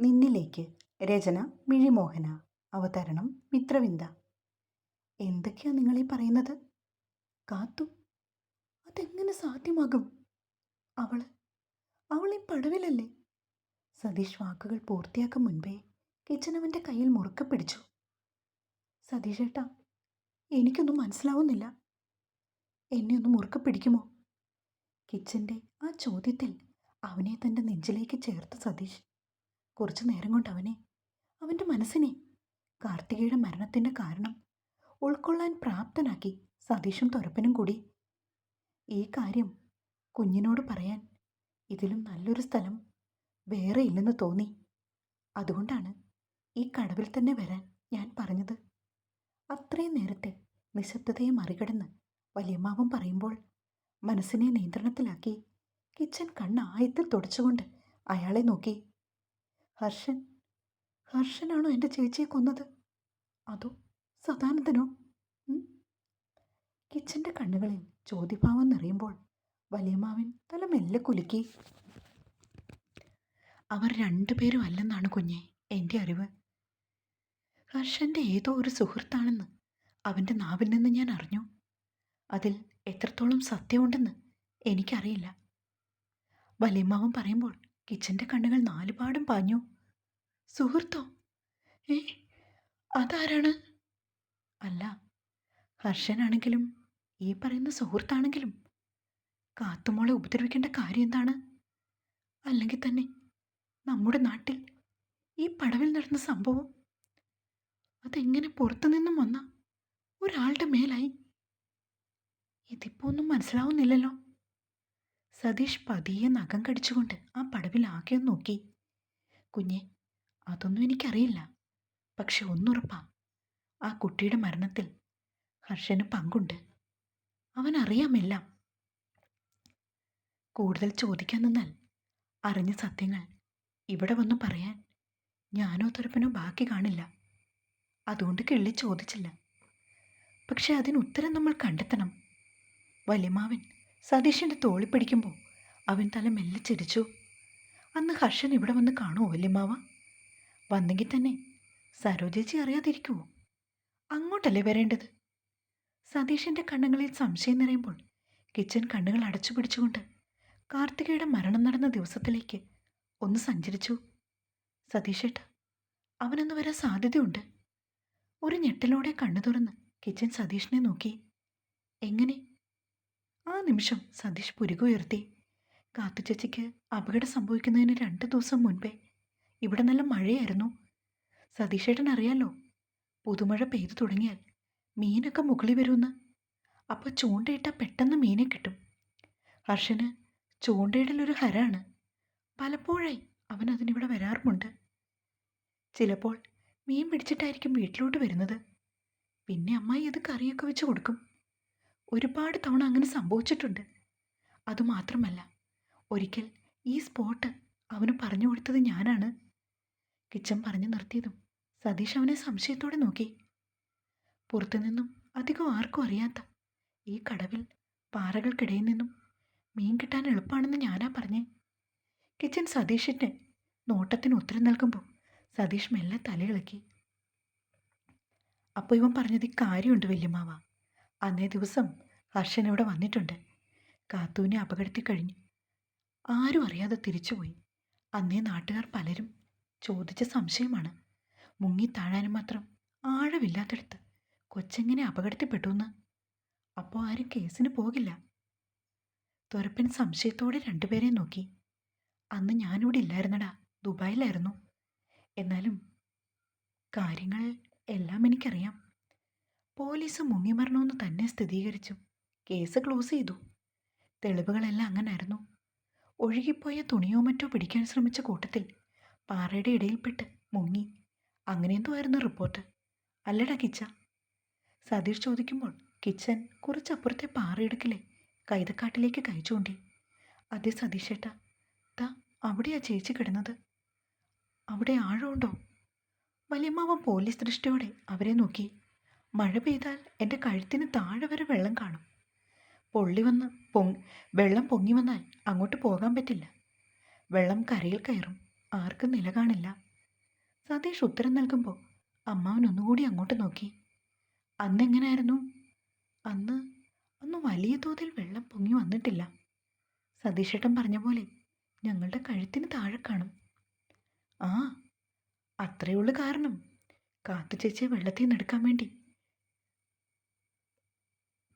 നിന്നിലേക്ക്. രചന മിഴിമോഹന. അവതരണം മിത്രവിന്ദ. എന്തൊക്കെയാ നിങ്ങളീ പറയുന്നത്? കാത്തു. അതെങ്ങനെ സാധ്യമാകും? അവൾ അവൾ ഈ പടവിലല്ലേ? സതീഷ് വാക്കുകൾ പൂർത്തിയാക്കും മുൻപേ കിച്ചൻ അവന്റെ കയ്യിൽ മുറുക്ക പിടിച്ചു. സതീഷേട്ടാ എനിക്കൊന്നും മനസ്സിലാവുന്നില്ല. എന്നെ ഒന്ന് മുറുക്ക പിടിക്കുമോ? കിച്ചന്റെ ആ ചോദ്യത്തിൽ അവനെ തന്റെ നെഞ്ചിലേക്ക് ചേർത്ത് സതീഷ് കുറച്ചു നേരം കൊണ്ട് അവനെ അവന്റെ മനസ്സിനെ കാർത്തികയുടെ മരണത്തിന്റെ കാരണം ഉൾക്കൊള്ളാൻ പ്രാപ്തനാക്കി സതീഷും തുറപ്പിനും കൂടി. ഈ കാര്യം കുഞ്ഞിനോട് പറയാൻ ഇതിലും നല്ലൊരു സ്ഥലം വേറെ ഇല്ലെന്ന് തോന്നി. അതുകൊണ്ടാണ് ഈ കടവിൽ തന്നെ വരാൻ ഞാൻ പറഞ്ഞത്. അത്രയും നേരത്തെ നിശബ്ദതയെ മറികടന്ന് വലിയമ്മാവൻ പറയുമ്പോൾ മനസ്സിനെ നിയന്ത്രണത്തിലാക്കി കിച്ചൻ കണ്ണ് ആയത്തിൽ തുടച്ചുകൊണ്ട് അയാളെ നോക്കി ഹർഷൻ ഹർഷനാണോ എന്റെ ചേച്ചിയെ കൊന്നത്? അതോ സദാനന്ദനോ? കിച്ചന്റെ കണ്ണുകളിൽ ചോദ്യഭാവം നിറയുമ്പോൾ വലിയമാവൻ തല മെല്ലെ കുലുക്കി. അവർ രണ്ടുപേരും അല്ലെന്നാണ് കുഞ്ഞെ എന്റെ അറിവ്. ഹർഷന്റെ ഏതോ ഒരു സുഹൃത്താണെന്ന് അവന്റെ നാവിൽ നിന്ന് ഞാൻ അറിഞ്ഞു. അതിൽ എത്രത്തോളം സത്യമുണ്ടെന്ന് എനിക്കറിയില്ല. വലിയമ്മാവൻ പറയുമ്പോൾ കിച്ചന്റെ കണ്ണുകൾ നാലുപാടും പാഞ്ഞു. സുഹൃത്തോ? ഏ അതാരാണ്? അല്ല ഹർഷനാണെങ്കിലും ഈ പറയുന്ന സുഹൃത്താണെങ്കിലും കാത്തുമോളെ ഉപദ്രവിക്കേണ്ട കാര്യം എന്താണ്? അല്ലെങ്കിൽ തന്നെ നമ്മുടെ നാട്ടിൽ ഈ പടവിൽ നടന്ന സംഭവം അതെങ്ങനെ പുറത്തു നിന്നും വന്ന ഒരാളുടെ മേലായി? ഇതിപ്പോ ഒന്നും മനസ്സിലാവുന്നില്ലല്ലോ. സതീഷ് പതിയെ നഖം കടിച്ചുകൊണ്ട് ആ പടവിൽ ആകെ നോക്കി. കുഞ്ഞെ അതൊന്നും എനിക്കറിയില്ല. പക്ഷെ ഒന്നുറപ്പാം ആ കുട്ടിയുടെ മരണത്തിൽ ഹർഷന് പങ്കുണ്ട്. അവൻ അറിയാമെല്ലാം കൂടുതൽ ചോദിക്കാൻ നിന്നാൽ അറിഞ്ഞ സത്യങ്ങൾ ഇവിടെ വന്നു പറയാൻ ഞാനോ തുരപ്പനോ ബാക്കി കാണില്ല. അതുകൊണ്ട് കിള്ളി ചോദിച്ചില്ല. പക്ഷെ അതിന് ഉത്തരം നമ്മൾ കണ്ടെത്തണം. വലിയമാവൻ സതീഷിന്റെ തോളി പിടിക്കുമ്പോൾ അവൻ തല മെല്ലെ ചിരിച്ചു. അന്ന് ഹർഷൻ ഇവിടെ വന്ന് കാണുമോ വല്യമ്മാവ? വന്നെങ്കിൽ തന്നെ സരോജേച്ചി അറിയാതിരിക്കുമോ അങ്ങോട്ടല്ലേ വരേണ്ടത്? സതീഷിന്റെ കണ്ണുകളിൽ സംശയം നിറയുമ്പോൾ കിച്ചൻ കണ്ണുകൾ അടച്ചു പിടിച്ചുകൊണ്ട് കാർത്തികയുടെ മരണം നടന്ന ദിവസത്തിലേക്ക് ഒന്ന് സഞ്ചരിച്ചു. സതീഷേട്ട അവനൊന്ന് വരാൻ സാധ്യതയുണ്ട്. ഒരു ഞെട്ടലോടെ കണ്ണു തുറന്ന് കിച്ചൻ സതീഷിനെ നോക്കി. എങ്ങനെ? ആ നിമിഷം സതീഷ് പുരുകുയർത്തി കാത്തുചേച്ചിക്ക് അപകടം സംഭവിക്കുന്നതിന് രണ്ട് ദിവസം മുൻപേ ഇവിടെ നല്ല മഴയായിരുന്നു. സതീഷേട്ടൻ അറിയാലോ പുതുമഴ പെയ്തു തുടങ്ങിയാൽ മീനൊക്കെ മുകളിൽ വരുമെന്ന്. അപ്പോൾ ചൂണ്ടയിട്ടാൽ പെട്ടെന്ന് മീനെ കിട്ടും. ഹർഷന് ചൂണ്ടയിടലൊരു ഹരാണ്. പലപ്പോഴായി അവൻ അതിനിവിടെ വരാറുമുണ്ട്. ചിലപ്പോൾ മീൻ പിടിച്ചിട്ടായിരിക്കും വീട്ടിലോട്ട് വരുന്നത്. പിന്നെ അമ്മായി അത് കറിയൊക്കെ വെച്ച് കൊടുക്കും. ഒരുപാട് തവണ അങ്ങനെ സംഭവിച്ചിട്ടുണ്ട്. അതുമാത്രമല്ല ഒരിക്കൽ ഈ സ്പോട്ട് അവന് പറഞ്ഞു കൊടുത്തത് ഞാനാണ്. കിച്ചൻ പറഞ്ഞു നിർത്തിയതും സതീഷ് അവനെ സംശയത്തോടെ നോക്കി. പുറത്തുനിന്നും അധികം ആർക്കും അറിയാത്ത ഈ കടവിൽ പാറകൾക്കിടയിൽ നിന്നും മീൻ കിട്ടാൻ എളുപ്പമാണെന്ന് ഞാനാ പറഞ്ഞേ. കിച്ചൻ സതീഷിന്റെ നോട്ടത്തിന് ഉത്തരം നൽകുമ്പോൾ സതീഷ് മെല്ലെ തലയിളക്കി അപ്പോൾ ഇവൻ പറഞ്ഞത് കാര്യമുണ്ട് വല്യമ്മാവ. അന്നേ ദിവസം ഹർഷൻ ഇവിടെ വന്നിട്ടുണ്ട്. കാത്തൂനെ അപകടത്തിൽ കഴിഞ്ഞു ആരും അറിയാതെ തിരിച്ചുപോയി. അന്നേ നാട്ടുകാർ പലരും ചോദിച്ച സംശയമാണ്. മുങ്ങി താഴാനും മാത്രം ആഴമില്ലാത്തടത്ത് കൊച്ചെങ്ങനെ അപകടത്തിൽപ്പെട്ടു എന്ന് അപ്പോൾ ആരും കേസിന് പോകില്ല. തുരപ്പൻ സംശയത്തോടെ രണ്ടുപേരെ നോക്കി. അന്ന് ഞാനിവിടെ ഇല്ലായിരുന്നടാ ദുബായിലായിരുന്നു. എന്നാലും കാര്യങ്ങൾ എല്ലാം എനിക്കറിയാം. പോലീസ് മുങ്ങി മരണമെന്ന് തന്നെ സ്ഥിരീകരിച്ചു. കേസ് ക്ലോസ് ചെയ്തു. തെളിവുകളെല്ലാം അങ്ങനായിരുന്നു. ഒഴുകിപ്പോയ തുണിയോ മറ്റോ പിടിക്കാൻ ശ്രമിച്ച കൂട്ടത്തിൽ പാറയുടെ ഇടയിൽപ്പെട്ട് മുങ്ങി. അങ്ങനെയെന്തോ ആയിരുന്നു റിപ്പോർട്ട്. അല്ലടാ കിച്ച. സതീഷ് ചോദിക്കുമ്പോൾ കിച്ചൻ കുറച്ചപ്പുറത്തെ പാറയിടുക്കിലെ കൈതക്കാട്ടിലേക്ക് കൈ ചൂണ്ടി. അതെ സതീഷേട്ടാ. താ അവിടെയാ ചേച്ചി കിടന്നത്. അവിടെ ആഴമുണ്ടോ? വലിയമ്മാവൻ പോലീസ് ദൃഷ്ടിയോടെ അവരെ നോക്കി. മഴ പെയ്താൽ എന്റെ കഴുത്തിന് താഴെ വരെ വെള്ളം കാണും. പൊള്ളി വന്ന് പൊങ് വെള്ളം പൊങ്ങി വന്നാൽ അങ്ങോട്ട് പോകാൻ പറ്റില്ല. വെള്ളം കരയിൽ കയറും. ആർക്കും നില കാണില്ല. സതീഷ് ഉത്തരം നൽകുമ്പോൾ അമ്മാവൻ ഒന്നുകൂടി അങ്ങോട്ട് നോക്കി. അന്നെങ്ങനായിരുന്നു? അന്ന് അന്ന് വലിയ തോതിൽ വെള്ളം പൊങ്ങി വന്നിട്ടില്ല. സതീഷേട്ടൻ പറഞ്ഞ പോലെ ഞങ്ങളുടെ കഴുത്തിന് താഴെ കാണും. ആ അത്രയുള്ളു കാരണം കാത്തു ചേച്ചിയെ വെള്ളത്തിൽ നിന്നെടുക്കാൻ വേണ്ടി.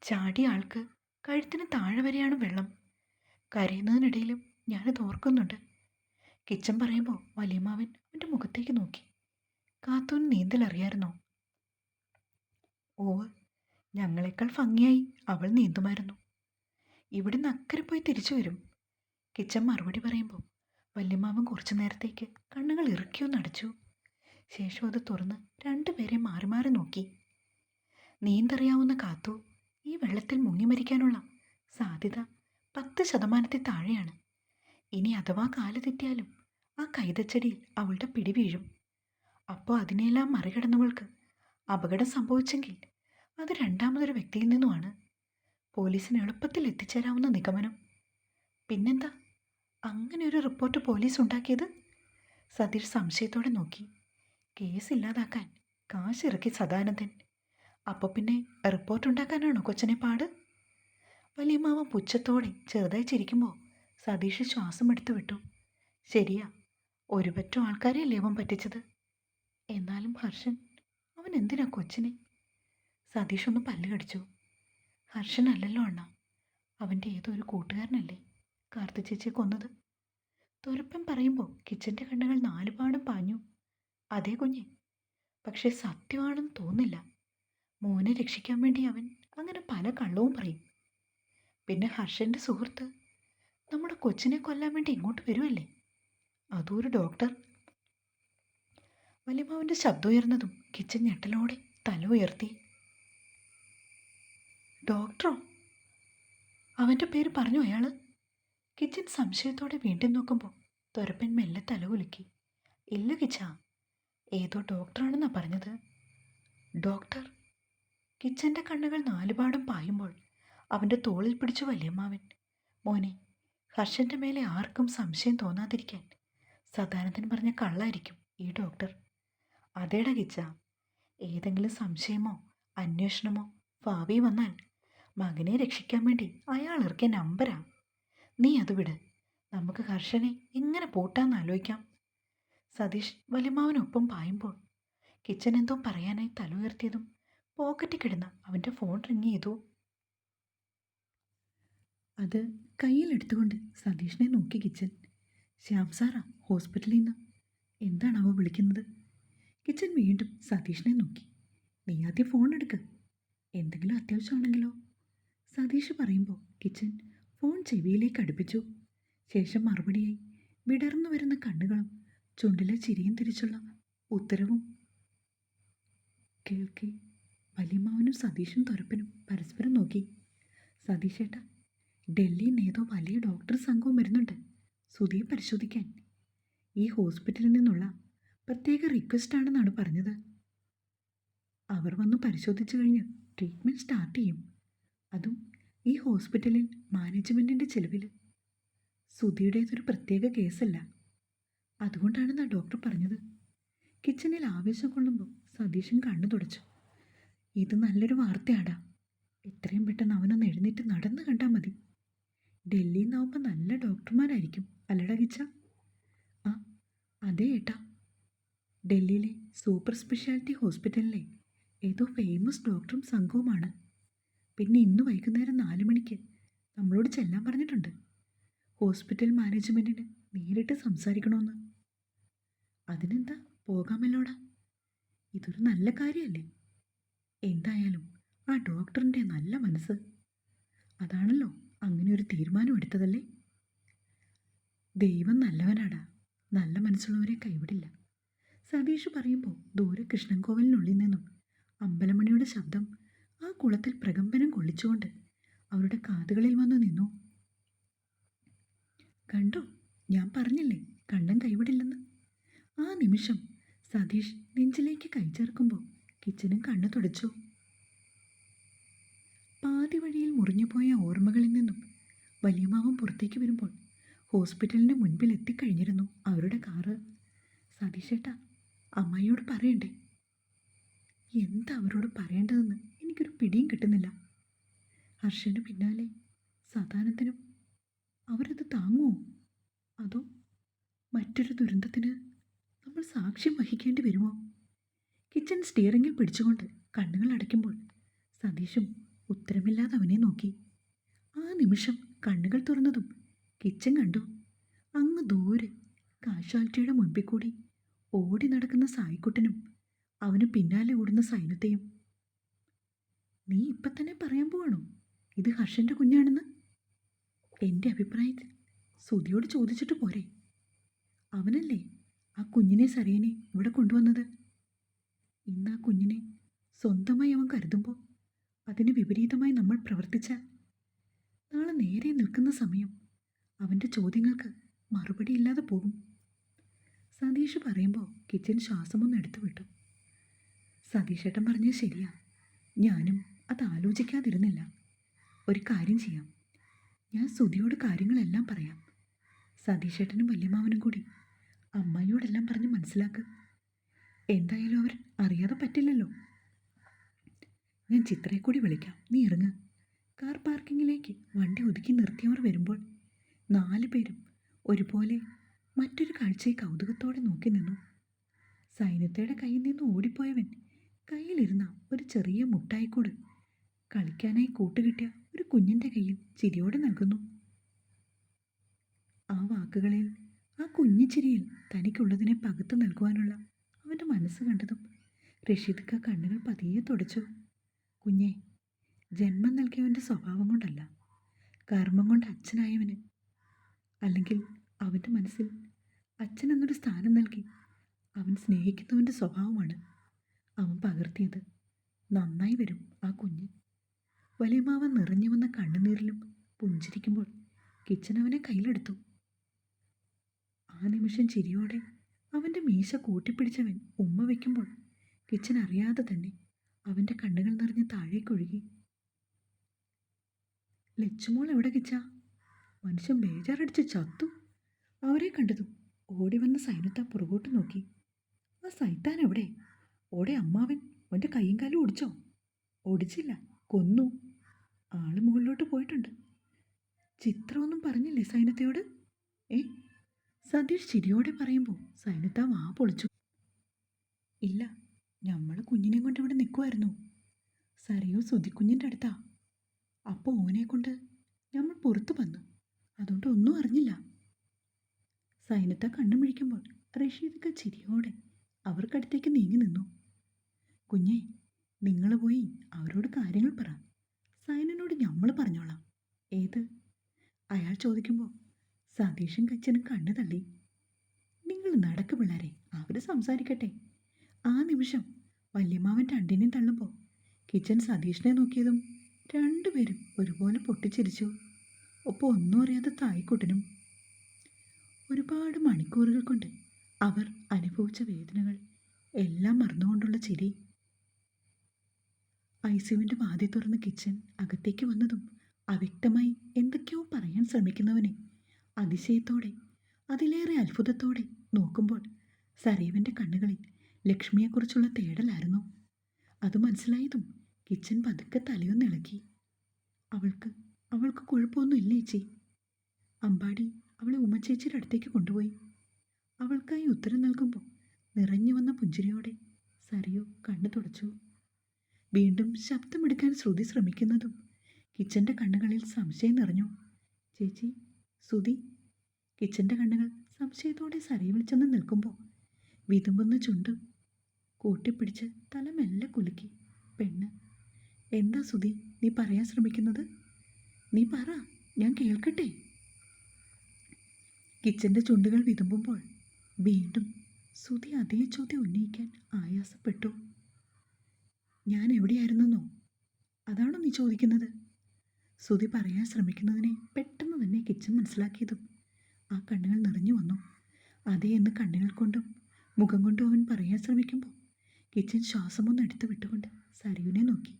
ചാടിയ ആൾക്ക് കഴുത്തിന് താഴെ വരെയാണ് വെള്ളം. കരയുന്നതിനിടയിലും ഞാനത് ഓർക്കുന്നുണ്ട്. കിച്ചൻ പറയുമ്പോൾ വലിയമാവൻ അവന്റെ മുഖത്തേക്ക് നോക്കി. കാത്തൂന് നീന്തൽ അറിയായിരുന്നോ ഓ ഞങ്ങളെക്കാൾ ഭംഗിയായി അവൾ നീന്തുമായിരുന്നു. ഇവിടുന്ന് അക്കരെ പോയി തിരിച്ചു വരും. കിച്ചൻ മറുപടി പറയുമ്പോൾ വല്യമാവൻ കുറച്ചു നേരത്തേക്ക് കണ്ണുകൾ ഇറുക്കിയൊന്ന് അടച്ചു. ശേഷം അത് തുറന്ന് രണ്ടുപേരെ മാറി മാറി നോക്കി. നീന്തറിയാവുന്ന കാത്തു ഈ വെള്ളത്തിൽ മുങ്ങി മരിക്കാനുള്ള സാധ്യത പത്ത് ശതമാനത്തിൽ താഴെയാണ്. ഇനി അഥവാ കാൽ തെറ്റിയാലും ആ കൈതച്ചടിയിൽ അവളുടെ പിടി വീഴും. അപ്പോൾ അതിനെല്ലാം മറികടന്നവൾക്ക് അപകടം സംഭവിച്ചെങ്കിൽ അത് രണ്ടാമതൊരു വ്യക്തിയിൽ നിന്നുമാണ്. പോലീസിന് എളുപ്പത്തിൽ എത്തിച്ചേരാവുന്ന നിഗമനം. പിന്നെന്താ? അങ്ങനെ ഒരു റിപ്പോർട്ട് പോലീസ് ഉണ്ടാക്കിയത്? സതീഷ് സംശയത്തോടെ നോക്കി. കേസ് ഇല്ലാതാക്കാൻ കാശിറക്കി സദാനന്ദൻ. അപ്പോൾ പിന്നെ റിപ്പോർട്ട് ഉണ്ടാക്കാനാണോ കൊച്ചനെ പാട്? വലിയ മാവൻ പുച്ഛത്തോടെ ചെറുതായി ചിരിക്കുമ്പോൾ സതീഷ് ശ്വാസം എടുത്തു വിട്ടു. ശരിയാ ഒരു പറ്റം ആൾക്കാരെയല്ലേ അവൻ പറ്റിച്ചത്? എന്നാലും ഹർഷൻ അവൻ എന്തിനാ കൊച്ചിനെ? സതീഷ് ഒന്ന് പല്ല് കടിച്ചു. ഹർഷൻ അല്ലല്ലോ അണ്ണ അവന്റെ ഏതോ ഒരു കൂട്ടുകാരനല്ലേ കാർത്തു ചേച്ചിയെ കൊന്നത്? തുരപ്പൻ പറയുമ്പോൾ കിച്ചന്റെ കണ്ണുകൾ നാലുപാടും പാഞ്ഞു. അതേ കുഞ്ഞെ പക്ഷേ സത്യമാണെന്ന് തോന്നില്ല മോനെ രക്ഷിക്കാൻ വേണ്ടി അവൻ അങ്ങനെ പല കള്ളവും പറയും. പിന്നെ ഹർഷന്റെ സുഹൃത്ത് നമ്മുടെ കൊച്ചിനെ കൊല്ലാൻ വേണ്ടി ഇങ്ങോട്ട് വരുമല്ലേ അതും ഒരു ഡോക്ടർ വലിയമാവന്റെ ശബ്ദം ഉയർന്നതും കിച്ചൻ ഞെട്ടലോടെ തല ഉയർത്തി. ഡോക്ടറോ അവന്റെ പേര് പറഞ്ഞു അയാൾ കിച്ചൻ സംശയത്തോടെ വീണ്ടും നോക്കുമ്പോൾ തുരപ്പൻ മെല്ലെ തല കുലുക്കി. ഇല്ല കിച്ച ഏതോ ഡോക്ടറാണെന്നാ പറഞ്ഞത്. ഡോക്ടർ കിച്ചന്റെ കണ്ണുകൾ നാലുപാടും പായുമ്പോൾ അവന്റെ തോളിൽ പിടിച്ചു വലിയമ്മാവൻ മോനെ ഹർഷന്റെ മേലെ ആർക്കും സംശയം തോന്നാതിരിക്കാൻ സദാനന്ദൻ പറഞ്ഞ കള്ളായിരിക്കും ഈ ഡോക്ടർ. അതേട കിച്ച ഏതെങ്കിലും സംശയമോ അന്വേഷണമോ ഭാവി വന്നാൽ മകനെ രക്ഷിക്കാൻ വേണ്ടി അയാൾ ഇറക്കിയ നമ്പരാ. നീ അത് വിട്. നമുക്ക് ഹർഷനെ എങ്ങനെ പൂട്ടാന്ന് ആലോചിക്കാം. സതീഷ് വലിമാവനൊപ്പം പായുമ്പോൾ കിച്ചൻ എന്തോ പറയാനായി തല ഉയർത്തിയതും പോക്കറ്റിൽ കിടന്ന അവന്റെ ഫോൺ റിങ് ചെയ്തു. അത് കയ്യിലെടുത്തുകൊണ്ട് സതീഷിനെ നോക്കി കിച്ചൻ. ശ്യാം സാറാ ഹോസ്പിറ്റലിൽ നിന്ന്. എന്താണ് അവ വിളിക്കുന്നത്? കിച്ചൻ വീണ്ടും സതീഷിനെ നോക്കി. നീ ആദ്യം ഫോൺ എടുക്ക്. എന്തെങ്കിലും അത്യാവശ്യമാണെങ്കിലോ? സതീഷ് പറയുമ്പോൾ കിച്ചൻ ഫോൺ ചെവിയിലേക്ക് അടുപ്പിച്ചു. ശേഷം മറുപടിയായി വിടർന്നു വരുന്ന കണ്ണുകളും ചുണ്ടിലെ ചിരിയും തിരിച്ചുള്ള ഉത്തരവും. കേൾക്കെ വലിയമ്മാവനും സതീഷും തുരപ്പനും പരസ്പരം നോക്കി. സതീഷേട്ട ഡൽഹിയിൽ ഏതോ വലിയ ഡോക്ടർ സംഘവും വരുന്നുണ്ട്. സുധിയെ പരിശോധിക്കാൻ. ഈ ഹോസ്പിറ്റലിൽ നിന്നുള്ള പ്രത്യേക റിക്വസ്റ്റ് ആണെന്നാണ് പറഞ്ഞത്. അവർ വന്ന് പരിശോധിച്ചു കഴിഞ്ഞ് ട്രീറ്റ്മെന്റ് സ്റ്റാർട്ട് ചെയ്യും. അതും ഈ ഹോസ്പിറ്റലിൽ മാനേജ്മെന്റിന്റെ ചിലവിൽ സുധിയുടേതൊരു പ്രത്യേക കേസല്ല. അതുകൊണ്ടാണെന്നാണ് ഡോക്ടർ പറഞ്ഞത്. കിച്ചണിൽ ആവേശം കൊള്ളുമ്പോൾ സതീശൻ കണ്ണു തുടച്ചു. ഇത് നല്ലൊരു വാർത്തയാടാ. എത്രയും പെട്ടെന്ന് അവനൊന്ന് എഴുന്നേറ്റ് നടന്നു കണ്ടാൽ മതി. ഡൽഹിയിൽ നിന്നാവുമ്പോൾ നല്ല ഡോക്ടർമാരായിരിക്കും. അല്ലടാ ഗിച്ച. ആ അതെ ഏട്ടാ. ഡൽഹിയിലെ സൂപ്പർ സ്പെഷ്യാലിറ്റി ഹോസ്പിറ്റലിലെ ഏതോ ഫേമസ് ഡോക്ടറും സംഘവുമാണ്. പിന്നെ ഇന്ന് വൈകുന്നേരം നാല് മണിക്ക് നമ്മളോട് ചെല്ലാൻ പറഞ്ഞിട്ടുണ്ട്. ഹോസ്പിറ്റൽ മാനേജ്മെന്റിന് നേരിട്ട് സംസാരിക്കണമെന്ന് അതിനെന്താ പോകാമല്ലോടാ? ഇതൊരു നല്ല കാര്യമല്ലേ എന്തായാലും ആ ഡോക്ടറിന്റെ നല്ല മനസ്സ്. അതാണല്ലോ അങ്ങനെ ഒരു തീരുമാനം എടുത്തതല്ലേ? ദൈവം നല്ലവനാടാ. നല്ല മനസ്സുള്ളവരെ കൈവിടില്ല. സതീഷ് പറയുമ്പോൾ ദൂരെ കൃഷ്ണൻകോവിലിനുള്ളിൽ നിന്നും അമ്പലമണിയുടെ ശബ്ദം ആ കുളത്തിൽ പ്രകമ്പനം കൊള്ളിച്ചുകൊണ്ട് അവരുടെ കാതുകളിൽ വന്നു നിന്നു. കണ്ടോ? ഞാൻ പറഞ്ഞില്ലേ കണ്ടൻ കൈവിടില്ലെന്ന്? ആ നിമിഷം സതീഷ് നെഞ്ചിലേക്ക് കൈ ചേർക്കുമ്പോൾ കിച്ചനും കണ്ണു തുടച്ചു. പാതി വഴിയിൽ മുറിഞ്ഞുപോയ ഓർമ്മകളിൽ നിന്നും വലിയ മാവൻ പുറത്തേക്ക് വരുമ്പോൾ ഹോസ്പിറ്റലിന്റെ മുൻപിൽ എത്തിക്കഴിഞ്ഞിരുന്നു അവരുടെ കാറ്. സതീഷേട്ടാ അമ്മയോട് പറയണ്ടേ? എന്താ അവരോട് പറയേണ്ടതെന്ന് എനിക്കൊരു പിടിയും കിട്ടുന്നില്ല. ഹർഷന് പിന്നാലെ സദാനന്ദനും അവരത് താങ്ങുമോ അതോ മറ്റൊരു ദുരന്തത്തിന് നമ്മൾ സാക്ഷ്യം വഹിക്കേണ്ടി വരുമോ? കിച്ചൺ സ്റ്റിയറിങ്ങിൽ പിടിച്ചുകൊണ്ട് കണ്ണുകൾ അടയ്ക്കുമ്പോൾ സതീഷും ഉത്തരമില്ലാതെ അവനെ നോക്കി. ആ നിമിഷം കണ്ണുകൾ തുറന്നതും കിച്ചൻ കണ്ടു. അങ്ങ് ദൂരെ കാഷ്വാലിറ്റിയുടെ മുൻപിൽ കൂടി ഓടി നടക്കുന്ന സായിക്കുട്ടനും അവന് പിന്നാലെ ഓടുന്ന സൈന്യത്തെയും നീ ഇപ്പം തന്നെ പറയാൻ പോവാണോ? ഇത് ഹർഷന്റെ കുഞ്ഞാണെന്ന്? എന്റെ അഭിപ്രായത്തിൽ സുധിയോട് ചോദിച്ചിട്ട് പോരെ. അവനല്ലേ ആ കുഞ്ഞിനെ സരയനെ ഇവിടെ കൊണ്ടുവന്നത്? ഇന്ന് ആ കുഞ്ഞിനെ സ്വന്തമായി അവൻ കരുതുമ്പോൾ അതിന് വിപരീതമായി നമ്മൾ പ്രവർത്തിച്ചാൽ നാളെ നേരെ നിൽക്കുന്ന സമയം അവന്റെ ചോദ്യങ്ങൾക്ക് മറുപടി ഇല്ലാതെ പോകും. സതീഷ് പറയുമ്പോൾ കിച്ചൻ ശ്വാസമൊന്ന് എടുത്തു വിട്ടു. സതീഷേട്ടൻ പറഞ്ഞത് ശരിയാ. ഞാനും അത് ആലോചിക്കാതിരുന്നില്ല. ഒരു കാര്യം ചെയ്യാം. ഞാൻ സുധിയോട് കാര്യങ്ങളെല്ലാം പറയാം. സതീഷേട്ടനും വല്യമാവനും കൂടി അമ്മായിയോടെല്ലാം പറഞ്ഞ് മനസ്സിലാക്ക്. എന്തായാലും അവർ അറിയാതെ പറ്റില്ലല്ലോ. ഞാൻ ചിത്രയെ കൂടി വിളിക്കാം. നീ ഇറങ്ങ്. കാർ പാർക്കിങ്ങിലേക്ക് വണ്ടി ഒതുക്കി നിർത്തിയവർ വരുമ്പോൾ നാല് പേരും ഒരുപോലെ മറ്റൊരു കാഴ്ചയെ കൗതുകത്തോടെ നോക്കി നിന്നു. സൈന്യത്തയുടെ കയ്യിൽ നിന്ന് ഓടിപ്പോയവൻ കയ്യിലിരുന്ന ഒരു ചെറിയ മുട്ടായിക്കൂട് കളിക്കാനായി കൂട്ടുകിട്ടിയ ഒരു കുഞ്ഞിന്റെ കയ്യിൽ ചിരിയോടെ നൽകുന്നു. ആ വാക്കുകളിൽ ആ കുഞ്ഞു ചിരിയിൽ തനിക്കുള്ളതിനെ പകുത്തു നൽകുവാനുള്ള അവന്റെ മനസ്സ് കണ്ടതും റഷീദ്ക്ക കണ്ണുകൾ പതിയെ തുടച്ചു. കുഞ്ഞെ ജന്മം നൽകിയവന്റെ സ്വഭാവം കൊണ്ടല്ല. കർമ്മം കൊണ്ട് അച്ഛനായവന്. അല്ലെങ്കിൽ അവന്റെ മനസ്സിൽ അച്ഛൻ എന്നൊരു സ്ഥാനം നൽകി അവൻ സ്നേഹിക്കുന്നവന്റെ സ്വഭാവമാണ് അവൻ പകർത്തിയത്. നന്നായി വരും ആ കുഞ്ഞ്. വലിയമാവൻ നിറഞ്ഞു വന്ന കണ്ണുനീരിലും പുഞ്ചിരിക്കുമ്പോൾ കിച്ചൻ അവനെ കയ്യിലെടുത്തു. ആ നിമിഷം ചിരിയോടെ അവന്റെ മീശ കൂട്ടിപ്പിടിച്ചവൻ ഉമ്മ വയ്ക്കുമ്പോൾ കിച്ചൻ അറിയാതെ തന്നെ അവന്റെ കണ്ണുകൾ നിറഞ്ഞ് താഴേക്കൊഴുകി ലച്ചുമോൾ എവിടെ കിച്ച? മനുഷ്യൻ ബേജാറടിച്ച് ചത്തു. അവരെ കണ്ടതും ഓടി വന്ന സൈനത്ത പുറകോട്ട് നോക്കി. ആ സൈത്താൻ എവിടെ? ഓടെ അമ്മാവൻ അവന്റെ കൈയും കാലും ഓടിച്ചോ? ഓടിച്ചില്ല കൊന്നു. ആൾ മുകളിലോട്ട് പോയിട്ടുണ്ട്. ചിത്രമൊന്നും പറഞ്ഞില്ലേ സൈനത്തയോട് ഏ? സതീഷ് ചിരിയോടെ പറയുമ്പോൾ സൈനത്ത വാ പൊളിച്ചു. ഇല്ല നമ്മൾ കുഞ്ഞിനെ കൊണ്ട് ഇവിടെ നിൽക്കുമായിരുന്നു സരയോ സുധിക്കുഞ്ഞിന്റെ അടുത്താ. അപ്പോൾ ഓനെ കൊണ്ട് നമ്മൾ പുറത്തു വന്നു. അതുകൊണ്ട് ഒന്നും അറിഞ്ഞില്ല. സൈന്യത്തെ കണ്ണു മിഴിക്കുമ്പോൾ റഷീദൊക്കെ ചിരിയോടെ അവർക്കടുത്തേക്ക് നീങ്ങി നിന്നു. കുഞ്ഞെ നിങ്ങൾ പോയി അവരോട് കാര്യങ്ങൾ പറ. സൈനനോട് നമ്മൾ പറഞ്ഞോളാം. ഏത്? അയാൾ ചോദിക്കുമ്പോൾ സതീഷും കച്ചനും കണ്ണു തള്ളി. നിങ്ങൾ നടക്ക് പിള്ളേരെ അവർ സംസാരിക്കട്ടെ. ആ നിമിഷം വല്യമ്മാവൻ രണ്ടിനെയും തള്ളുമ്പോൾ കിച്ചൻ സതീഷിനെ നോക്കിയതും രണ്ടുപേരും ഒരുപോലെ പൊട്ടിച്ചിരിച്ചു. ഒപ്പം ഒന്നും അറിയാത്ത തായ്ക്കുട്ടനും. ഒരുപാട് മണിക്കൂറുകൾ കൊണ്ട് അവർ അനുഭവിച്ച വേദനകൾ എല്ലാം മറന്നുകൊണ്ടുള്ള ചിരി. ഐസ്യുവിന്റെ വാതി തുറന്ന് കിച്ചൻ അകത്തേക്ക് വന്നതും അവ്യക്തമായി എന്തൊക്കെയോ പറയാൻ ശ്രമിക്കുന്നവനെ അതിശയത്തോടെ അതിലേറെ അത്ഭുതത്തോടെ നോക്കുമ്പോൾ സരീവിന്റെ കണ്ണുകളിൽ ലക്ഷ്മിയെക്കുറിച്ചുള്ള തേടലായിരുന്നു. അത് മനസ്സിലായതും കിച്ചൻ പതുക്കെ തലയൊന്നിളക്കി അവൾക്ക് അവൾക്ക് കുഴപ്പമൊന്നും ഇല്ല ചേച്ചി. അമ്പാടി അവളെ ഉമ്മച്ചേച്ചിയുടെ അടുത്തേക്ക് കൊണ്ടുപോയി. അവൾക്കായി ഉത്തരം നൽകുമ്പോൾ നിറഞ്ഞു വന്ന പുഞ്ചിരിയോടെ സറിയോ കണ്ണു തുടച്ചു. വീണ്ടും ശബ്ദമെടുക്കാൻ ശ്രുതി ശ്രമിക്കുന്നതും കിച്ചന്റെ കണ്ണുകളിൽ സംശയം നിറഞ്ഞു. ചേച്ചി ശ്രുതി. കിച്ചന്റെ കണ്ണുകൾ സംശയത്തോടെ സരയെ വിളിച്ചെന്ന് നിൽക്കുമ്പോൾ വിതുമ്പുന്ന ചുണ്ട് കൂട്ടിപ്പിടിച്ച് തല മെല്ലെ കുലുക്കി. പെണ്ണ് എന്താ സുധി നീ പറയാൻ ശ്രമിക്കുന്നത്? നീ പറ ഞാൻ കേൾക്കട്ടെ? കിച്ചന്റെ ചുണ്ടുകൾ വിതുമ്പുമ്പോൾ വീണ്ടും സുധി അതേ ചോദ്യം ഉന്നയിക്കാൻ ആയാസപ്പെട്ടു. ഞാൻ എവിടെയായിരുന്നെന്നോ? അതാണോ നീ ചോദിക്കുന്നത്? സുധി പറയാൻ ശ്രമിക്കുന്നതിനെ പെട്ടെന്ന് തന്നെ കിച്ചൻ മനസ്സിലാക്കിയതും ആ കണ്ണുകൾ നിറഞ്ഞു വന്നു. അതേ എന്ന് കണ്ണുകൾ കൊണ്ടും മുഖം കൊണ്ടും അവൻ പറയാൻ ശ്രമിക്കുമ്പോൾ കിച്ചൻ ശ്വാസമൊന്ന് എടുത്തു വിട്ടുകൊണ്ട് സരയുനെ നോക്കി.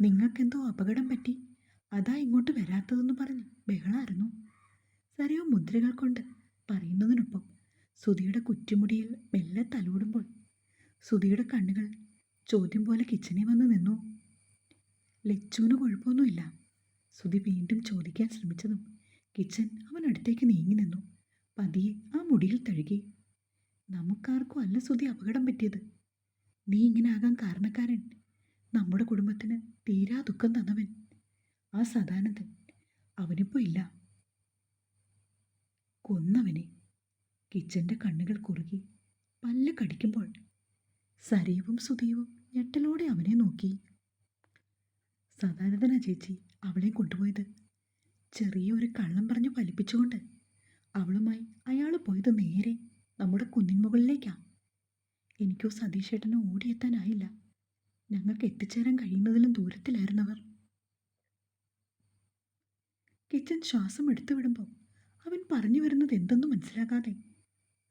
നിങ്ങൾക്കെന്തോ അപകടം പറ്റി. അതാ ഇങ്ങോട്ട് വരാത്തതെന്ന് പറഞ്ഞ് ബഹളായിരുന്നു. സരയു മുദ്രകൾ കൊണ്ട് പറയുന്നതിനൊപ്പം സുധിയുടെ കുറ്റിമുടിയിൽ മെല്ലെ തലോടുമ്പോൾ സുധിയുടെ കണ്ണുകൾ ചോദ്യം പോലെ കിച്ചണിൽ വന്ന് നിന്നു. ലച്ചുവിന് കുഴപ്പമൊന്നുമില്ല. സുധി വീണ്ടും ചോദിക്കാൻ ശ്രമിച്ചതും കിച്ചൻ അവൻ അടുത്തേക്ക് നീങ്ങി നിന്നു. പതിയെ ആ മുടിയിൽ തഴുകി. നമുക്കാർക്കും അല്ല സുധി അപകടം പറ്റിയത്. നീ ഇങ്ങനെ ആകാൻ കാരണക്കാരൻ. നമ്മുടെ കുടുംബത്തിന് തീരാ ദുഃഖം തന്നവൻ. ആ സദാനന്ദൻ അവനിപ്പോ ഇല്ല. കൊന്നവനെ കിച്ചന്റെ കണ്ണുകൾ കുറുകി പല്ല് കടിക്കുമ്പോൾ സരീവും സുധീവും ഞെട്ടലോടെ അവനെ നോക്കി. സദാനന്ദന ചേച്ചി അവളെ കൊണ്ടുപോയത്. ചെറിയൊരു കള്ളം പറഞ്ഞു ഫലിപ്പിച്ചുകൊണ്ട് അവളുമായി അയാൾ പോയത് നേരെ നമ്മുടെ കുന്നിൻ മുകളിലേക്കാ എനിക്കോ സതീഷേട്ടനോ ഓടിയെത്താനായില്ല. ഞങ്ങൾക്ക് എത്തിച്ചേരാൻ കഴിയുന്നതിലും ദൂരത്തിലായിരുന്നവർ. കിച്ചൻ ശ്വാസം എടുത്തു വിടുമ്പോൾ അവൻ പറഞ്ഞു വരുന്നത് എന്തെന്ന് മനസ്സിലാകാതെ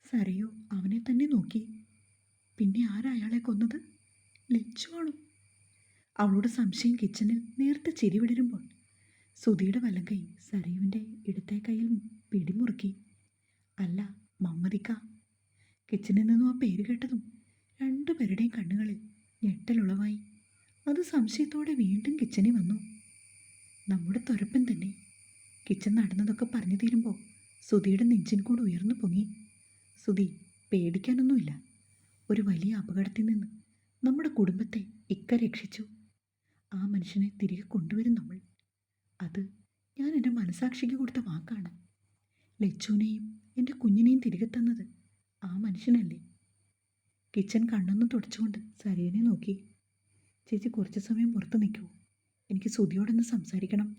സരയോ അവനെ തന്നെ നോക്കി. പിന്നെ ആരാ അയാളെ കൊന്നത്? ലച്ചുവാണോ? അവളുടെ സംശയം കിച്ചനിൽ നേരത്തെ ചിരിവിടരുമ്പോൾ സുധിയുടെ വലങ്കൈ സരയുവിന്റെ ഇടത്തെ കയ്യിൽ പിടിമുറുക്കി. അല്ല മമ്മദിക്ക കിച്ചനിൽ നിന്നും ആ പേര് കേട്ടതും രണ്ടുപേരുടെയും കണ്ണുകളിൽ ഞെട്ടലുളവായി. അത് സംശയത്തോടെ വീണ്ടും കിച്ചണിൽ വന്നു. നമ്മുടെ തുരപ്പൻ തന്നെ കിച്ചൺ നടന്നതൊക്കെ പറഞ്ഞു തീരുമ്പോൾ സുധിയുടെ നെഞ്ചിൻ കൂടെ ഉയർന്നു പൊങ്ങി. സുധി പേടിക്കാനൊന്നുമില്ല. ഒരു വലിയ അപകടത്തിൽ നിന്ന് നമ്മുടെ കുടുംബത്തെ ഇക്ക രക്ഷിച്ചു. ആ മനുഷ്യനെ തിരികെ കൊണ്ടുവരും നമ്മൾ. അത് ഞാൻ എന്റെ മനസാക്ഷിക്ക് കൊടുത്ത വാക്കാണ്. ലച്ചുവിനെയും എന്റെ കുഞ്ഞിനെയും തിരികെ തന്നത് ആ മനുഷ്യനല്ലേ? കിച്ചൻ കണ്ണൊന്ന് തുടച്ചുകൊണ്ട് സരീനെ നോക്കി. ചേച്ചി കുറച്ച് സമയം പുറത്ത് നിൽക്കൂ. എനിക്ക് സുതിയോടൊന്ന് സംസാരിക്കണം.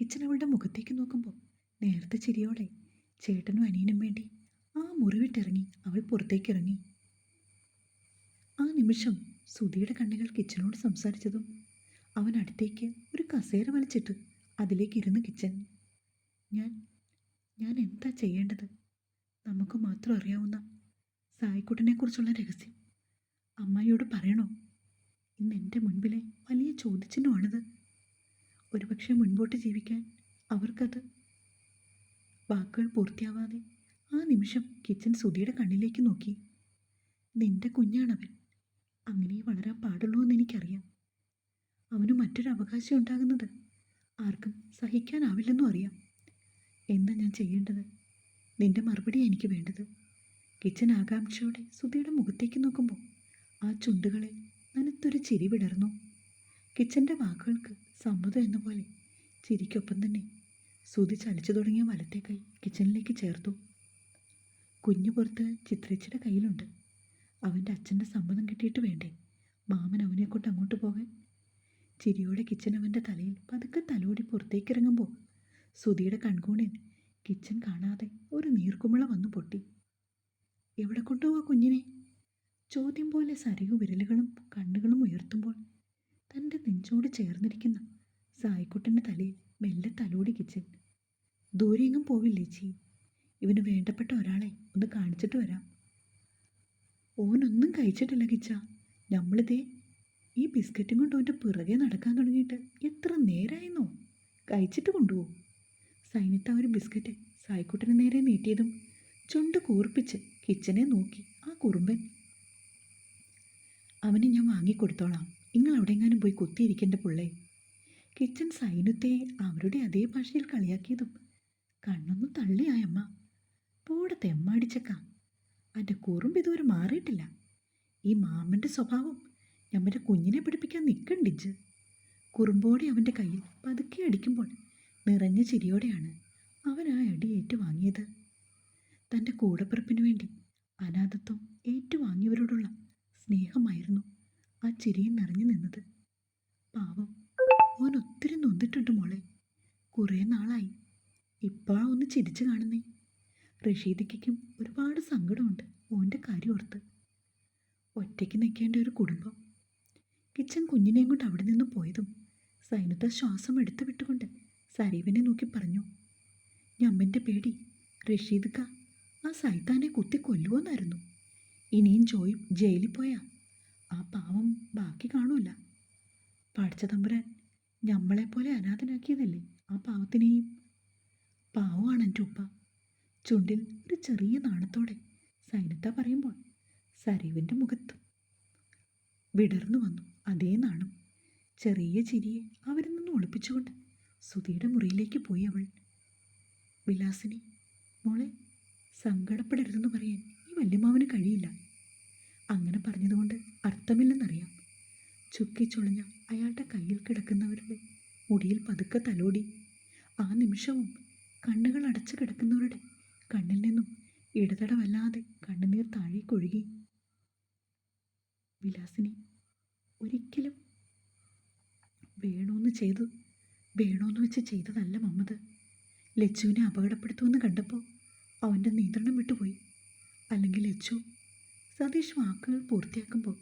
കിച്ചൻ അവളുടെ മുഖത്തേക്ക് നോക്കുമ്പോൾ നേരത്തെ ചിരിയോടെ ചേട്ടനും അനിയനും വേണ്ടി ആ മുറിവിട്ടിറങ്ങി അവൾ പുറത്തേക്ക് ഇറങ്ങി ആ നിമിഷം സുധിയുടെ കണ്ണുകൾ കിച്ചനോട് സംസാരിച്ചതും അവൻ അടുത്തേക്ക് ഒരു കസേര വലിച്ചിട്ട് അതിലേക്ക് ഇരുന്ന് കിച്ചൻ. ഞാൻ ഞാൻ എന്താ ചെയ്യേണ്ടത്? നമുക്ക് മാത്രം അറിയാവുന്ന സായിക്കുട്ടനെക്കുറിച്ചുള്ള രഹസ്യം. അമ്മായിയോട് പറയണോ? ഇന്ന് എന്റെ മുൻപിലെ വലിയ ചോദ്യചിഹ്നമാണിത്. ഒരുപക്ഷെ മുൻപോട്ട് ജീവിക്കാൻ അവർക്കത് വാക്കുകൾ പൂർത്തിയാവാതെ ആ നിമിഷം കിച്ചൻ സുധിയുടെ കണ്ണിലേക്ക് നോക്കി. നിന്റെ കുഞ്ഞാണവൻ. അങ്ങനെ വളരാൻ പാടുള്ളൂ എന്ന് എനിക്കറിയാം. അവന് മറ്റൊരു അവകാശം ഉണ്ടാകുന്നത് ആർക്കും സഹിക്കാനാവില്ലെന്നും അറിയാം. എന്താ ഞാൻ ചെയ്യേണ്ടത്? നിന്റെ മറുപടി എനിക്ക് വേണ്ടത്. കിച്ചൻ ആകാംക്ഷയോടെ സുധിയുടെ മുഖത്തേക്ക് നോക്കുമ്പോൾ ആ ചുണ്ടുകളെ നനത്തൊരു ചിരി വിടർന്നു. കിച്ചന്റെ വാക്കുകൾക്ക് സമ്മതം എന്ന പോലെ ചിരിക്കൊപ്പം തന്നെ സുധി ചലിച്ചു തുടങ്ങിയ വലത്തെ കൈ കിച്ചണിലേക്ക് ചേർത്തു. കുഞ്ഞു പുറത്ത് ചിത്രച്ചിയുടെ കയ്യിലുണ്ട്. അവന്റെ അച്ഛന്റെ സമ്മതം കിട്ടിയിട്ട് വേണ്ടേ? മാമൻ അവനെ കൊണ്ട് അങ്ങോട്ട് പോകാൻ. ചിരിയോടെ കിച്ചൻ അവന്റെ തലയിൽ പതുക്കെ തലോടി പുറത്തേക്ക് ഇറങ്ങുമ്പോൾ സുധിയുടെ കൺകൂണിൽ കിച്ചൻ കാണാതെ ഒരു നീർക്കുമിള വന്നു പൊട്ടി. എവിടെ കൊണ്ടുപോവാ കുഞ്ഞിനെ? ചോദ്യം പോലെ സരയു വിരലുകളും കണ്ണുകളും ഉയർത്തുമ്പോൾ തന്റെ നെഞ്ചോട് ചേർന്നിരിക്കുന്ന സായിക്കുട്ടന്റെ തലയിൽ മെല്ലെ തലോടി കിച്ചൻ. ദൂരെയെങ്ങും പോവില്ലേ ചീ? ഇവന് വേണ്ടപ്പെട്ട ഒരാളെ ഒന്ന് കാണിച്ചിട്ട് വരാം. ഓനൊന്നും കഴിച്ചിട്ടില്ല കിച്ച. നമ്മളിതേ ഈ ബിസ്ക്കറ്റും കൊണ്ട് അവന്റെ പിറകെ നടക്കാൻ തുടങ്ങിയിട്ട് എത്ര നേരമായിരുന്നോ കഴിച്ചിട്ട് കൊണ്ടുപോകും. സൈനിത്ത ഒരു ബിസ്ക്കറ്റ് സായിക്കുട്ടന് നേരെ നീട്ടിയതും ചുണ്ട് കൂർപ്പിച്ച് കിച്ചനെ നോക്കി. ആ കുറുമ്പൻ. അവന് ഞാൻ വാങ്ങിക്കൊടുത്തോളാം. നിങ്ങൾ എവിടെയെങ്ങാനും പോയി കുത്തിയിരിക്കേണ്ട പുള്ളേ. കിച്ചൻ സൈന്യത്തെ അവരുടെ അതേ ഭാഷയിൽ കളിയാക്കിയതും കണ്ണൊന്ന് തള്ളിയായമ്മ. പോടെ തെമ്മാടിച്ചക്ക. എന്റെ കുറുമ്പ് ഇതുവരെ മാറിയിട്ടില്ല. ഈ മാമന്റെ സ്വഭാവം ഞമ്മന്റെ കുഞ്ഞിനെ പിടിപ്പിക്കാൻ നിൽക്കണ്ടിച്ച് കുറുമ്പോടെ അവന്റെ കയ്യിൽ പതുക്കെ അടിക്കുമ്പോൾ നിറഞ്ഞ ചിരിയോടെയാണ് അവൻ ആ അടി ഏറ്റുവാങ്ങിയത്. തന്റെ കൂടപ്പിറപ്പിന് വേണ്ടി അനാഥത്വം ഏറ്റുവാങ്ങിയവരോടുള്ള സ്നേഹമായിരുന്നു ആ ചിരിയിൽ നിറഞ്ഞു നിന്നത്. പാവം ഓൻ ഒത്തിരി നൊന്നിട്ടുണ്ട് മോളെ. കുറേ നാളായി. ഇപ്പോഴാ ഒന്ന് ചിരിച്ചു കാണുന്നേ. റഷീദിക്കും ഒരുപാട് സങ്കടമുണ്ട് ഓന്റെ കാര്യം ഓർത്ത്. ഒറ്റയ്ക്ക് നിൽക്കേണ്ട ഒരു കുടുംബം. കിച്ചൻ കുഞ്ഞിനെയും കൊണ്ട് അവിടെ നിന്ന് പോയതും സൈനത്തെ ശ്വാസം എടുത്തു വിട്ടുകൊണ്ട് സരീവിനെ നോക്കി പറഞ്ഞു ഞമ്മന്റെ പേടി റഷീദ്ക്ക ആ സൈത്താനെ കുത്തി കൊല്ലുവെന്നായിരുന്നു. ഇനിയും ജോയി ജയിലിൽ പോയാ? ആ പാവം ബാക്കി കാണൂല. പഠിച്ച തമ്പുരാൻ ഞമ്മളെപ്പോലെ അനാഥനാക്കിയതല്ലേ ആ പാവത്തിനെയും? പാവമാണ് എന്റെ ഉപ്പ. ചുണ്ടിൽ ഒരു ചെറിയ നാണത്തോടെ സൈനത്ത പറയുമ്പോൾ സരീവിന്റെ മുഖത്ത് വിടർന്നു വന്നു അതേ നാണം. ചെറിയ ചിരിയെ അവരിൽ നിന്ന് ഒളിപ്പിച്ചുകൊണ്ട് സുധിയുടെ മുറിയിലേക്ക് പോയി അവൾ. വിലാസിനി മോളെ സങ്കടപ്പെടരുതെന്ന് പറയാൻ ഈ വല്യമാവന് കഴിയില്ല. അങ്ങനെ പറഞ്ഞതുകൊണ്ട് അർത്ഥമില്ലെന്നറിയാം. ചുക്കിച്ചുളഞ്ഞ അയാളുടെ കയ്യിൽ കിടക്കുന്നവരുടെ മുടിയിൽ പതുക്കെ തലോടി. ആ നിമിഷവും കണ്ണുകൾ അടച്ചു കിടക്കുന്നവരുടെ കണ്ണിൽ നിന്നും ഇടതടവല്ലാതെ കണ്ണുനീർ താഴേക്കൊഴുകി വിലാസിനി ഒരിക്കലും വേണോന്ന് ചെയ്തു വേണോന്ന് വെച്ച് ചെയ്തതല്ല മമ്മത് ലച്ചുവിനെ അപകടപ്പെടുത്തുമെന്ന് കണ്ടപ്പോൾ അവന്റെ നിയന്ത്രണം വിട്ടുപോയി. അല്ലെങ്കിൽ എച്ചു സതീഷ് വാക്കുകൾ പൂർത്തിയാക്കുമ്പോൾ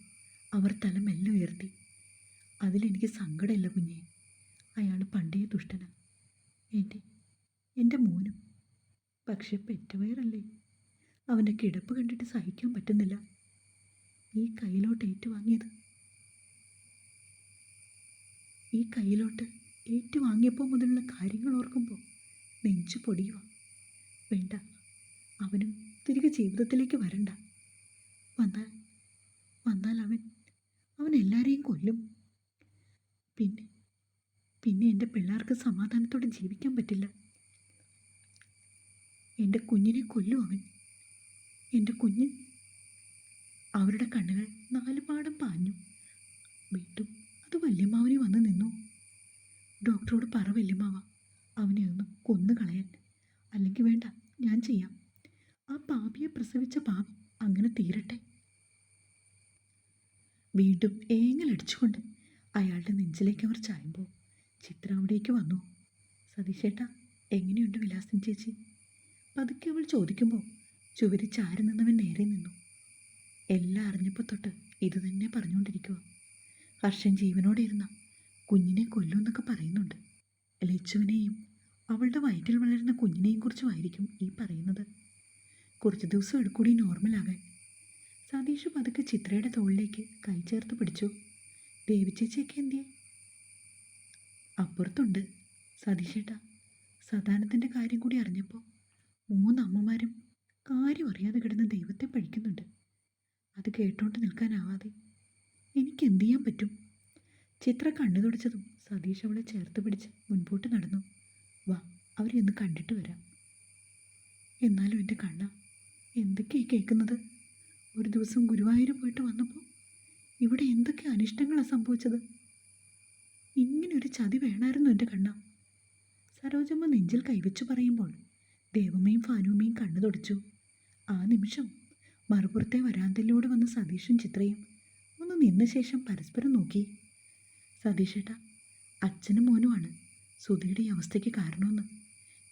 അവർ തല മെല്ലെ ഉയർത്തി. അതിലെനിക്ക് സങ്കടമില്ല കുഞ്ഞെ. അയാൾ പണ്ടേ ദുഷ്ടന. എന്റെ എന്റെ മോനും. പക്ഷെ പെറ്റവയറല്ലേ. അവന്റെ കിടപ്പ് കണ്ടിട്ട് സഹിക്കാൻ പറ്റുന്നില്ല. ഈ കയ്യിലോട്ട് ഏറ്റുവാങ്ങിയത്. ഈ കയ്യിലോട്ട് ഏറ്റുവാങ്ങിയപ്പോൾ മുതലുള്ള കാര്യങ്ങൾ ഓർക്കുമ്പോൾ നെഞ്ചു പൊടിയുക വേണ്ട അവനും തിരികെ ജീവിതത്തിലേക്ക് വരണ്ട. വന്നാൽ വന്നാൽ അവൻ അവൻ എല്ലാവരെയും കൊല്ലും. പിന്നെ പിന്നെ എന്റെ പിള്ളേർക്ക് സമാധാനത്തോടെ ജീവിക്കാൻ പറ്റില്ല. എന്റെ കുഞ്ഞിനെ കൊല്ലും അവൻ. എന്റെ കുഞ്ഞ് അവരുടെ കണ്ണുകൾ നാലുപാടും പാഞ്ഞു. വീണ്ടും അത് വല്യമ്മാവനെ വന്ന് നിന്നു. ഡോക്ടറോട് പറ വല്യമ്മാവ അവനെ ഒന്ന് കൊന്നു കളയാൻ അല്ലെങ്കിൽ വേണ്ട ഞാൻ ചെയ്യാം. ആ പാപിയെ പ്രസവിച്ച പാപം അങ്ങനെ തീരട്ടെ. വീണ്ടും ഏങ്ങലടിച്ചുകൊണ്ട് അയാളുടെ നെഞ്ചിലേക്ക് അവർ ചായുമ്പോൾ ചിത്ര അവിടേക്ക് വന്നു. സതീഷേട്ടാ എങ്ങനെയുണ്ട് വിലാസം ചേച്ചി? പതുക്കെ അവൾ ചോദിക്കുമ്പോൾ ചുവരി ചാരി നിന്നവൻ നേരെ നിന്നു. എല്ലാം അറിഞ്ഞപ്പോൾ തൊട്ട് ഇത് തന്നെ പറഞ്ഞുകൊണ്ടിരിക്കുക. ഹർഷൻ ജീവനോടെ ഇരുന്ന കുഞ്ഞിനെ കൊല്ലുമെന്നൊക്കെ പറയുന്നുണ്ട്. ലച്ചുവിനെയും അവളുടെ വയറ്റിൽ വളരുന്ന കുഞ്ഞിനെയും കുറിച്ചുമായിരിക്കും ഈ പറയുന്നത്. കുറച്ച് ദിവസം എടുക്കൂടി നോർമലാകാൻ. സതീഷ് പതുക്കെ ചിത്രയുടെ തോളിലേക്ക് കൈ ചേർത്ത് പിടിച്ചു. ദേവി ചേച്ചിയൊക്കെ എന്തിയെ? അപ്പുറത്തുണ്ട് സതീഷേട്ടാ. സദാനത്തിന്റെ കാര്യം കൂടി അറിഞ്ഞപ്പോൾ മൂന്ന് അമ്മമാരും കാര്യം അറിയാതെ കിടന്ന് ദൈവത്തെ പഠിക്കുന്നുണ്ട്. അത് കേട്ടോണ്ട് നിൽക്കാനാവാതെ. എനിക്ക് എന്തു ചെയ്യാൻ പറ്റും? ചിത്ര കണ്ണു തുടച്ചതും സതീഷ് അവളെ ചേർത്ത് പിടിച്ച് മുൻപോട്ട് നടന്നു. വാ അവരെ ഒന്ന് കണ്ടിട്ട് വരാം. എന്നാലും എന്റെ കണ്ണ എന്തൊക്കെയായി കേൾക്കുന്നത്? ഒരു ദിവസം ഗുരുവായൂർ പോയിട്ട് വന്നപ്പോൾ ഇവിടെ എന്തൊക്കെ അനിഷ്ടങ്ങളാണ് സംഭവിച്ചത്? ഇങ്ങനൊരു ചതി വേണമായിരുന്നു എന്റെ കണ്ണ. സരോജമ്മ നെഞ്ചിൽ കൈവച്ചു പറയുമ്പോൾ ദേവമ്മയും ഫാനുമ്മയും കണ്ണു തുടച്ചു. ആ നിമിഷം മറുപുറത്തെ വരാന്തയിലൂടെ വന്ന സതീഷും ചിത്രയും ഒന്ന് നിന്ന ശേഷം പരസ്പരം നോക്കി. സതീഷേട്ട അച്ഛനും മോനുമാണ്. സുധയുടെ ഈ അവസ്ഥയ്ക്ക് കാരണമെന്ന്.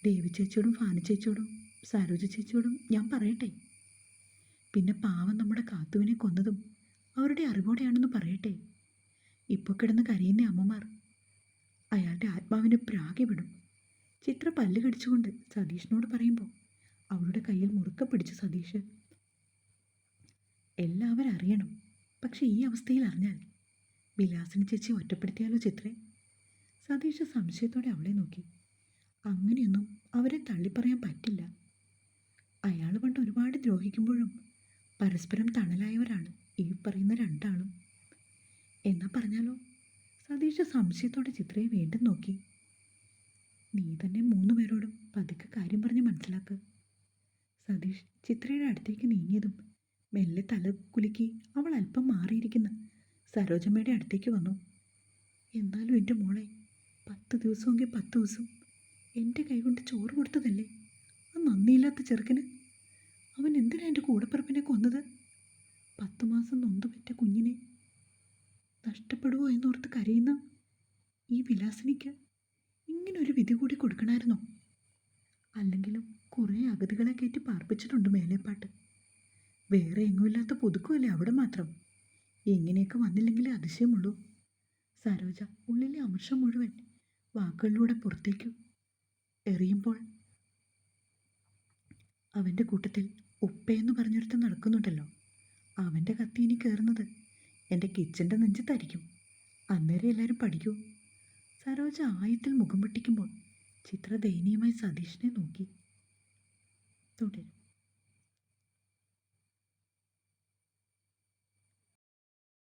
ദേവി ചേച്ചിയോടും ഫാനു ചേച്ചിയോടും സരോജ ചേച്ചിയോടും ഞാൻ പറയട്ടെ. പിന്നെ പാവം നമ്മുടെ കാത്തുവിനെ കൊന്നതും അവരുടെ അറിവോടെയാണെന്ന് പറയട്ടെ. ഇപ്പോൾ കിടന്ന് കരയുന്ന അമ്മമാർ അയാളുടെ ആത്മാവിനെ പ്രാകി വിടും. ചിത്ര പല്ല് കടിച്ചുകൊണ്ട് സതീഷിനോട് പറയുമ്പോൾ അവളുടെ കയ്യിൽ മുറുക്ക പിടിച്ചു സതീഷ് എല്ലാവരും അറിയണം. പക്ഷെ ഈ അവസ്ഥയിൽ അറിഞ്ഞാൽ വിലാസിനി ചേച്ചി ഒറ്റപ്പെടുത്തിയാലോ ചിത്രേ? സതീഷ് സംശയത്തോടെ അവളെ നോക്കി. അങ്ങനെയൊന്നും അവരെ തള്ളിപ്പറയാൻ പറ്റില്ല. അയാൾ പണ്ട് ഒരുപാട് ദ്രോഹിക്കുമ്പോഴും പരസ്പരം തണലായവരാണ് ഈ പറയുന്ന രണ്ടാളും. എന്നാ പറഞ്ഞാലോ? സതീഷ് സംശയത്തോടെ ചിത്രയെ വീണ്ടും നോക്കി. നീ തന്നെ മൂന്ന് പേരോടും പതുക്കെ കാര്യം പറഞ്ഞ് മനസ്സിലാക്ക്. സതീഷ് ചിത്രയുടെ അടുത്തേക്ക് നീങ്ങിയതും മെല്ലെ തല കുലുക്കി അവൾ അല്പം മാറിയിരിക്കുന്ന സരോജമ്മയുടെ അടുത്തേക്ക് വന്നു. എന്നാലും എന്റെ മോളെ പത്ത് ദിവസമെങ്കിൽ പത്ത് ദിവസം എന്റെ കൈകൊണ്ട് ചോറ് കൊടുത്തതല്ലേ? നന്ദിയില്ലാത്ത ചെറുക്കന്? അവൻ എന്തിനാ എന്റെ കൂടപ്പിറപ്പിനെ കൊന്നത്? പത്ത് മാസം നൊന്തുപെറ്റ കുഞ്ഞിനെ. നഷ്ടപ്പെടുവോ എന്നോർത്ത് കരയുന്ന ഈ വിലാസിനിക്ക് ഇങ്ങനെ ഒരു വിധി കൂടി കൊടുക്കണമായിരുന്നോ അല്ലെങ്കിലും കുറേ അഗതികളെ കയറ്റി പാർപ്പിച്ചിട്ടുണ്ട് മേലേപ്പാട്ട്. വേറെ എങ്ങുമില്ലാത്ത പുതുക്കുമല്ലേ അവിടെ മാത്രം? ഇങ്ങനെയൊക്കെ വന്നില്ലെങ്കിലേ അതിശയമുള്ളൂ. സരോജ ഉള്ളിലെ അമർഷം മുഴുവൻ വാക്കുകളിലൂടെ പുറത്തേക്കു എറിയുമ്പോൾ അവന്റെ കൂട്ടത്തിൽ ഉപ്പയെന്ന് പറഞ്ഞൊരുത്തൻ നടക്കുന്നുണ്ടല്ലോ. അവന്റെ കത്തി ഇനി കയറുന്നത് എന്റെ കിച്ചന്റെ നെഞ്ചത്തായിരിക്കും. അന്നേരം എല്ലാവരും പഠിക്കൂ. സരോജ ആയത്തിൽ മുഖം പൊട്ടിക്കുമ്പോൾ ചിത്ര ദയനീയമായി സതീഷിനെ നോക്കി. തുടരും.